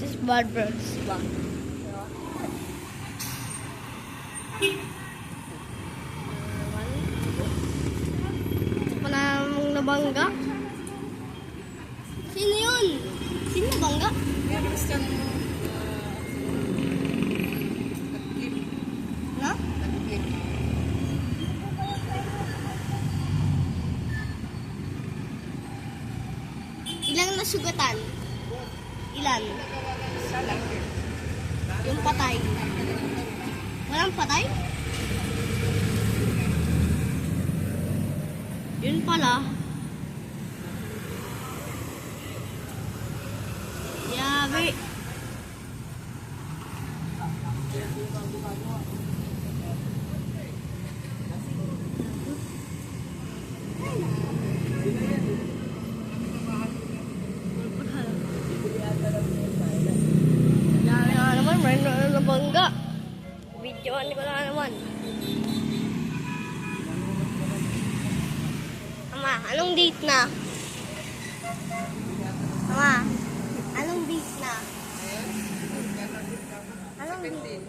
This is Barber's ba? Ito pa namang nabangga. Sino yun? Sino nabangga? Na? Ilang nasugatan? Ilan? Yung patay. Walang patay? Yun pala. Yabi. Dami nga naman, may na nabangga. Videoan ko na naman. Ama, anong date na? Ama, anong date na? Anong date?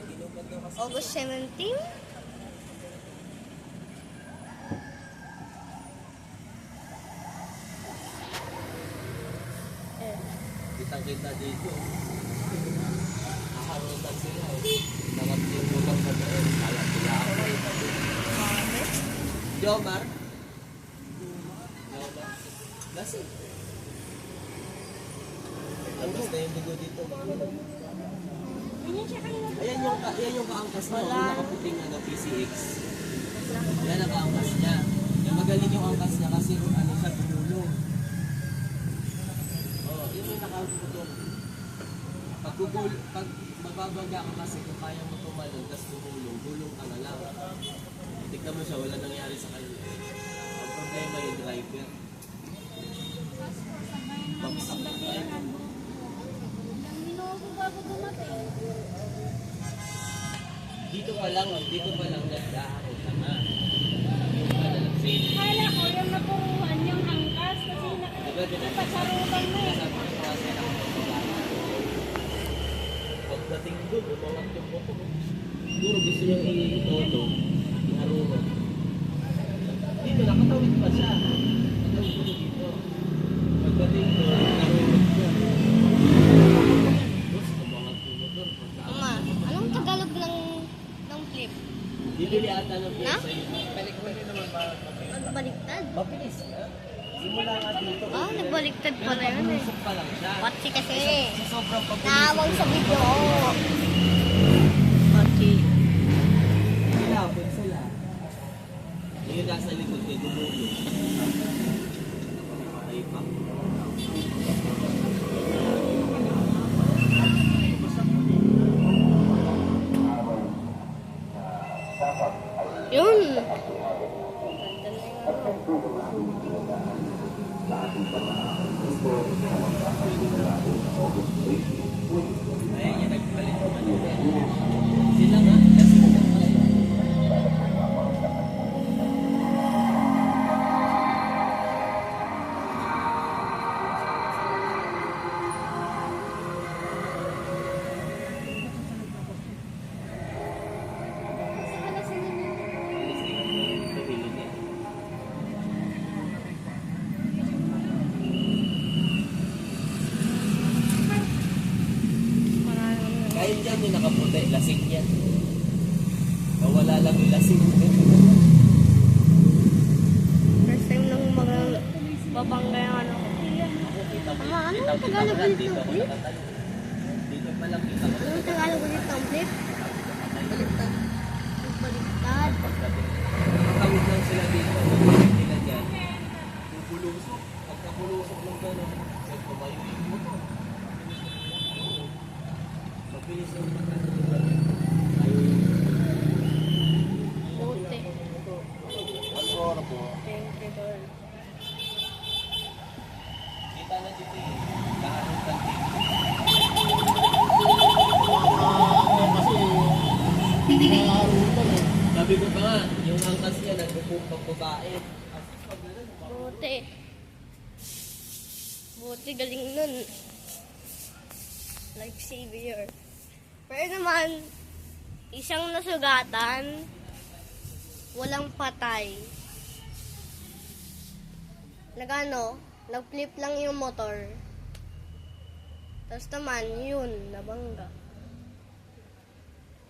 August 17? Eh, Kita-kita dito. Nakarutan sila eh. Nakatimutan sa doon. Kala sila ako. mami. Jomar? Jomar? Lasing. Angkas na yung dugo dito. Ayan yung, ayan yung kaangkas na. Wala. Yung nakaputing ano, PCX. Yan ang kaangkas niya. Yung magaling yung angkas niya kasi ano siya, tumulong. Oo, yun yung nakaputok. Pag, gugul, pag mababaga ka kasi kung kaya mo tumalon, tapos tumulong, gulong ka na lang. Tignan mo siya, wala nangyari sa kanya. Ang problema yung driver. Bagsak na tayo. Dito pa lang, dito pa lang na. Pa lang, safe. Kala ko yung napuruan yung angkas kasi na, napasarutan mo eh. Ako. Pagdating doon, umangat yung buko. Siguro gusto niyang i-todo, iharungan. Dito, nakatawid pa siya. Nakatawid ko dito. Pagdating yung motor. Pagka- Ama, anong Tagalog ng ng flip? Bibili ata ng Na? pizza yun. Balik-balik naman ba? Nagbaliktad? Mabilis nga. Simula nga dito. Ah, nagbaliktad yun eh. pa lang siya. Patsi kasi. Sa sobrang pag Naawang sa video. Patsi. Ilapon sila. Yung nasa likod niya, gumulong. Ay pa. Yun. Ayan, Kahit yan yung nakaputi, lasing yan. Nawala lang yung lasing. First time nang mga babangga yung ano. Ako kita mo. Ama, ano kita ang kita Tagalog ko lang dito, dito. Dito pa lang kita ko Anong Tagalog ulit ng flip? Baliktad. Baliktad. Nakatawid lang sila dito. Pagdating nila dyan. Pupulusok. Pagkapulusok ng gano'n. Nagpabayo yung motor. Mabilis yung pagkakulang. Ayaw yung Bote. Ano oras po? Thank you, Lord. Kita na dito eh. Kaharap lang dito. Sabi ko pa nga, yung angkas niya nagpupupang babae. Bote. Bote, galing nun. like Xavier. Pero naman, isang nasugatan, walang patay. Nagano, nag-flip lang yung motor. Tapos naman, yun, nabangga.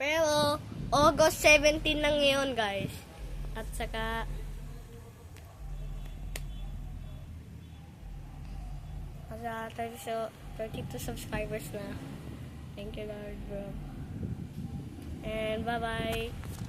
Pero, August 17 na ngayon, guys. At saka, nasa 30, so, 32 subscribers na. Thank you, Lord, bro. And bye-bye.